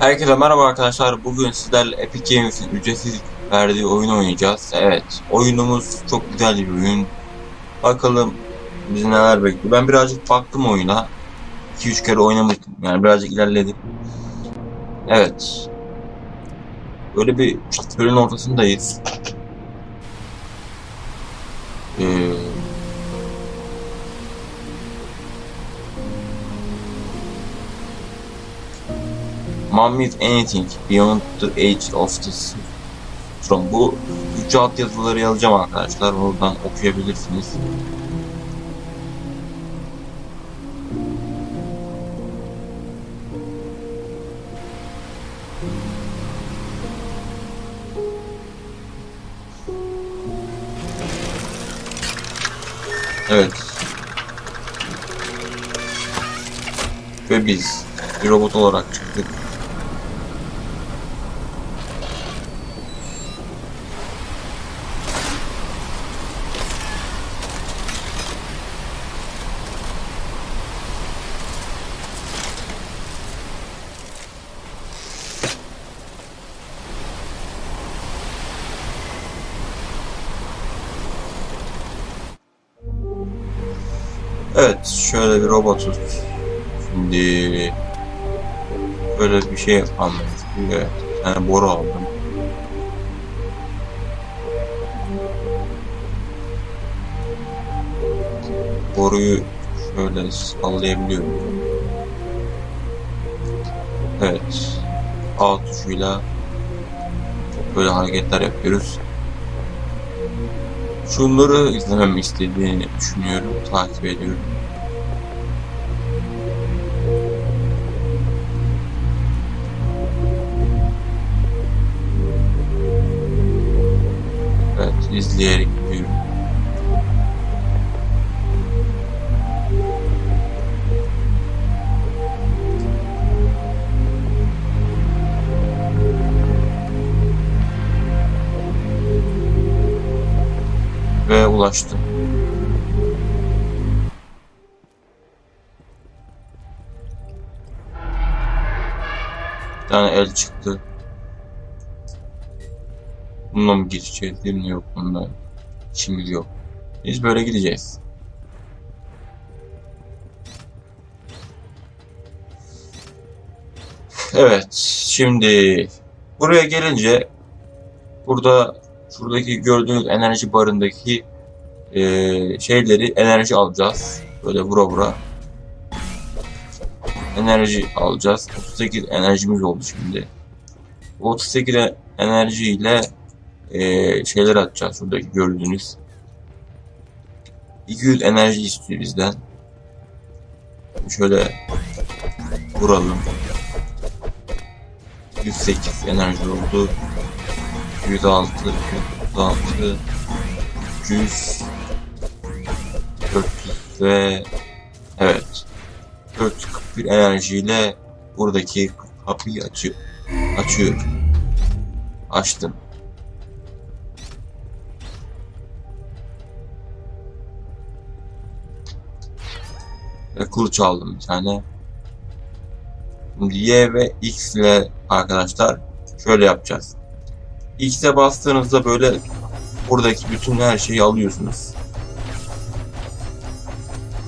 Herkese merhaba arkadaşlar. Bugün sizlerle Epic Games'in ücretsiz verdiği oyunu oynayacağız. Evet, oyunumuz çok güzel bir oyun. Bakalım bizi neler bekliyor. Ben birazcık baktım oyuna. 2-3 kere oynamıştım. Yani birazcık ilerledim. Evet. Böyle bir çölün ortasındayız. Ee, Mom with anything beyond the age of the from bu Türkçe altyazıları yazacağım arkadaşlar. Oradan okuyabilirsiniz. Evet. Ve biz bir robot olarak çıktık. Evet, şöyle bir robotuz. Şimdi böyle bir şey almak istiyor. Evet, tane boru aldım. Boruyu şöyle sallayabiliyorum. Evet, A tuşuyla böyle hareketler yapıyoruz. Şunları izlememi istediğini düşünüyorum, takip ediyorum. Evet, izleyerek Ve ulaştım. Bir tane el çıktı. Bununla mı geçeceğiz? Değil mi? Yok bununla. İşimiz yok. Biz böyle gideceğiz. Evet. Şimdi buraya gelince burada şuradaki gördüğünüz enerji barındaki eee, şeyleri enerji alacağız. Böyle vura vura. Enerji alacağız. 38 enerjimiz oldu şimdi. Bu 38 e- enerjiyle eee şeyler atacağız. Şuradaki gördüğünüz. 200 enerji istiyor bizden. Şöyle vuralım. 108 enerji oldu. 106, 106, 100, 400 ve evet 441 enerjiyle buradaki kapıyı açıyor. Açıyor. Açtım. Ve kılıç aldım bir tane. Y ve X ile arkadaşlar şöyle yapacağız. X'e bastığınızda böyle buradaki bütün her şeyi alıyorsunuz.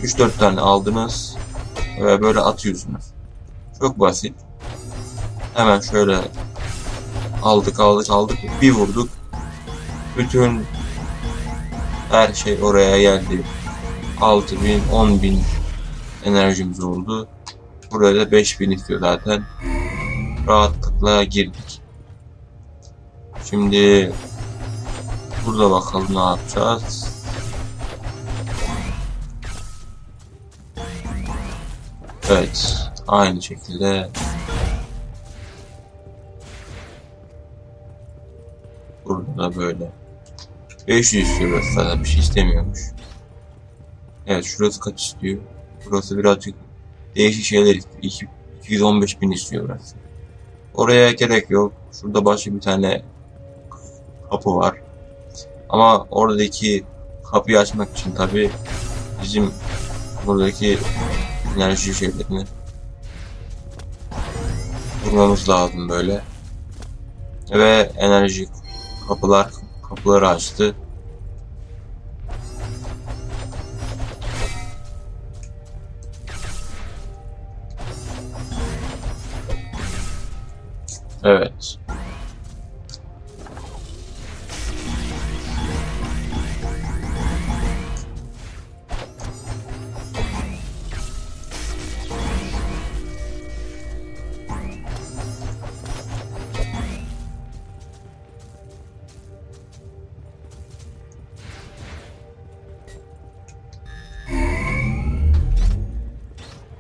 3-4 tane aldınız ve böyle atıyorsunuz. Çok basit. Hemen şöyle aldık aldık aldık bir vurduk. Bütün her şey oraya geldi. 6000 10000 enerjimiz oldu. Buraya da 5000 istiyor zaten. Rahatlıkla girdik. Şimdi burada bakalım ne yapacağız. Evet, aynı şekilde burada da böyle. 500 istiyor burası zaten bir şey istemiyormuş. Evet şurası kaç istiyor? Burası birazcık değişik şeyler istiyor. İki- 215 bin istiyor burası. Oraya gerek yok. Şurada başka bir tane kapı var. Ama oradaki kapıyı açmak için tabi bizim buradaki enerji şeylerini vurmamız lazım böyle. Ve enerji kapılar kapıları açtı. Evet.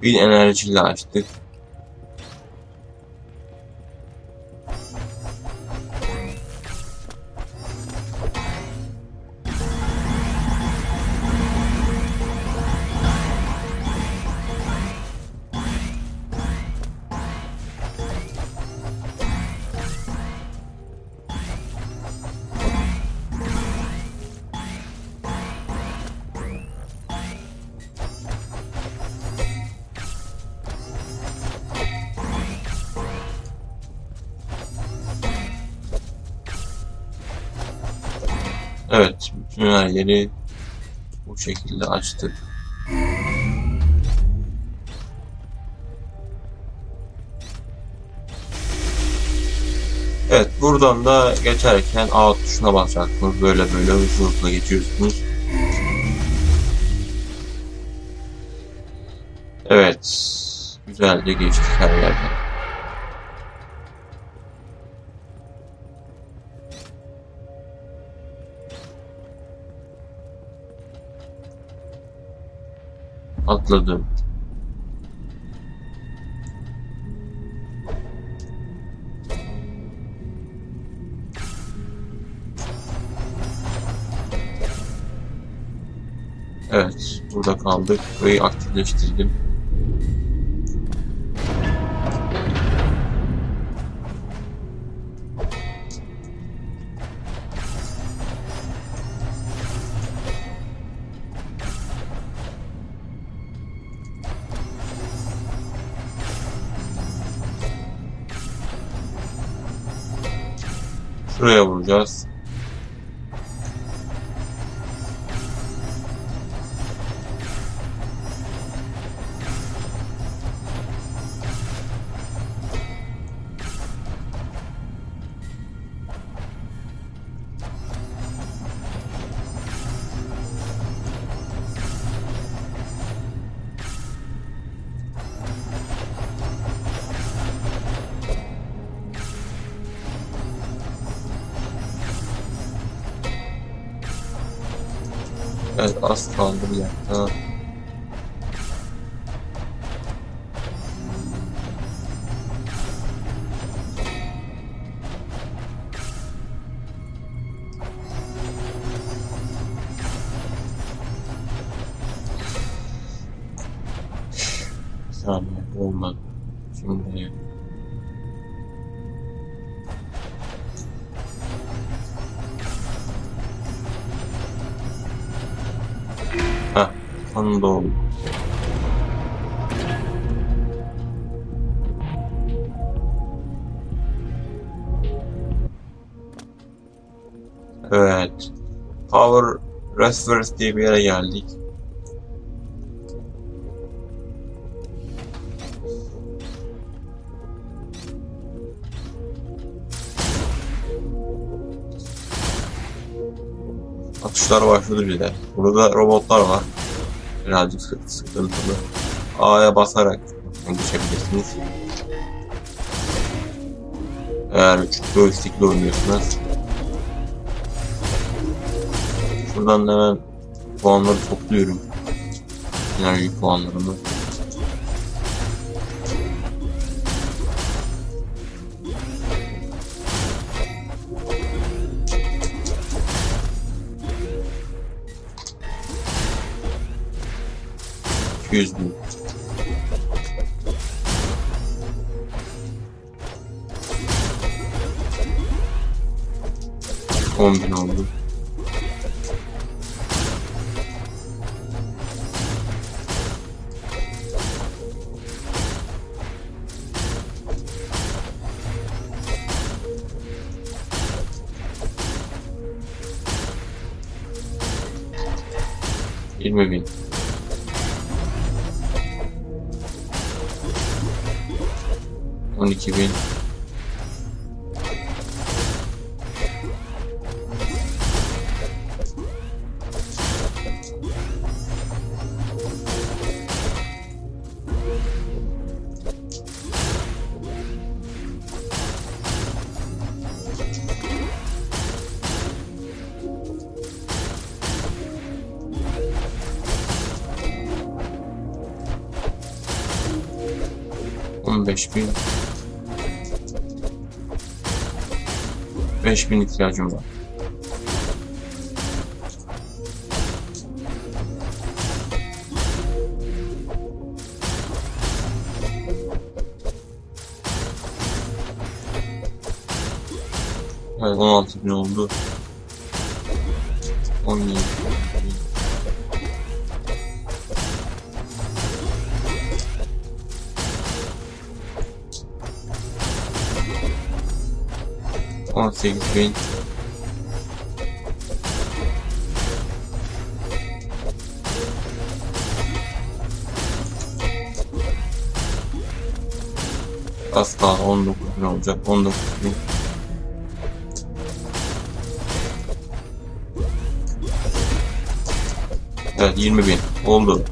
Bir enerjiyle açtık. Evet, yeri bu şekilde açtık. Evet, buradan da geçerken A tuşuna basacaksınız. Böyle böyle hızlı hızlı geçiyorsunuz. Evet, güzelce geçtik her yerden. Atladım. Evet, burada kaldık. Burayı aktifleştirdim. Şuraya vuracağız. Evet, az kaldı bir dakika. Oldu. Evet. Power Reservoirs diye bir yere geldik. Atışlar başladı bile. Burada robotlar var birazcık sıkıntılı. A'ya basarak geçebilirsiniz. Eğer joystickle oynuyorsanız. Şuradan hemen puanları topluyorum. Enerji puanlarımı. 200 bin. On bin oldu. Yirmi bin. 12 bin. Beispiel. 5000 ihtiyacım var. Evet 16 bin oldu. 17 bin. On sekiz bin. Az daha 19 bin olacak. 19 bin. Evet 20 bin oldu.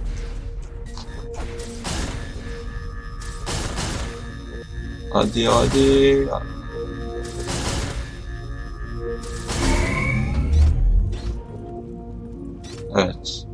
Hadi hadi. Evet.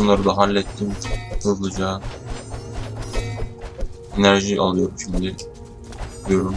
Bunları da hallettim hızlıca. Enerji alıyorum şimdi. Diyorum.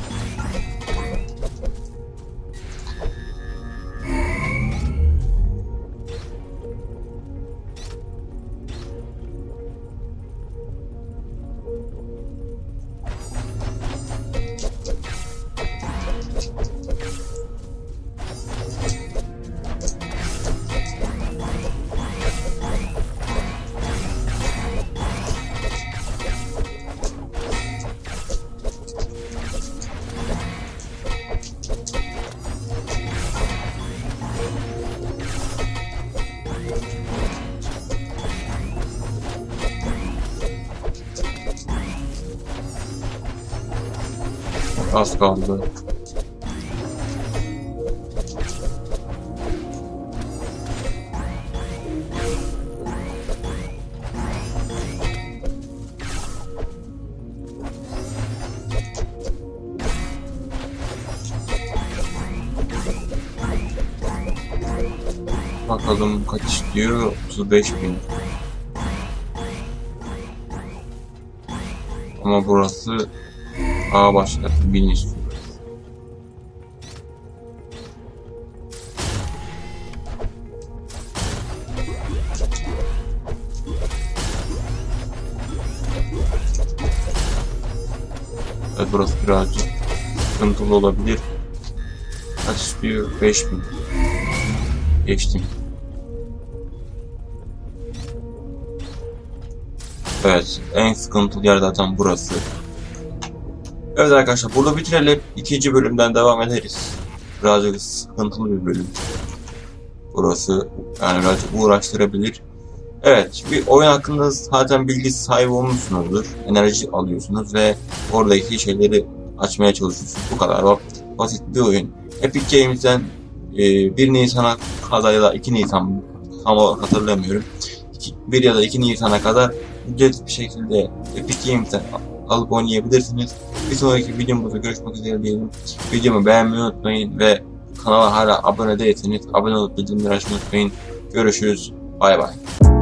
Az kaldı. Bakalım kaç istiyor? 35 bin. Ama burası A başka bin istiyor. Evet burası birazcık sıkıntılı olabilir. Kaç istiyor? 5000. Geçtim. Evet, en sıkıntılı yer zaten burası. Evet arkadaşlar, burada bitirelim. İkinci bölümden devam ederiz. Birazcık sıkıntılı bir bölüm. Burası yani birazcık uğraştırabilir. Evet, bir oyun hakkında zaten bilgi sahibi olmuşsunuzdur. Enerji alıyorsunuz ve oradaki şeyleri açmaya çalışıyorsunuz. Bu kadar basit bir oyun. Epic Games'den e, 1 Nisan'a kadar ya da 2 Nisan tam olarak hatırlamıyorum. 1 ya da 2 Nisan'a kadar ücretsiz bir şekilde Epic Games'ten alıp oynayabilirsiniz. Bir sonraki videomuzda görüşmek üzere diyelim. Videomu beğenmeyi unutmayın ve kanala hala abone değilseniz abone olup bildirimleri açmayı unutmayın. Görüşürüz. Bay bay.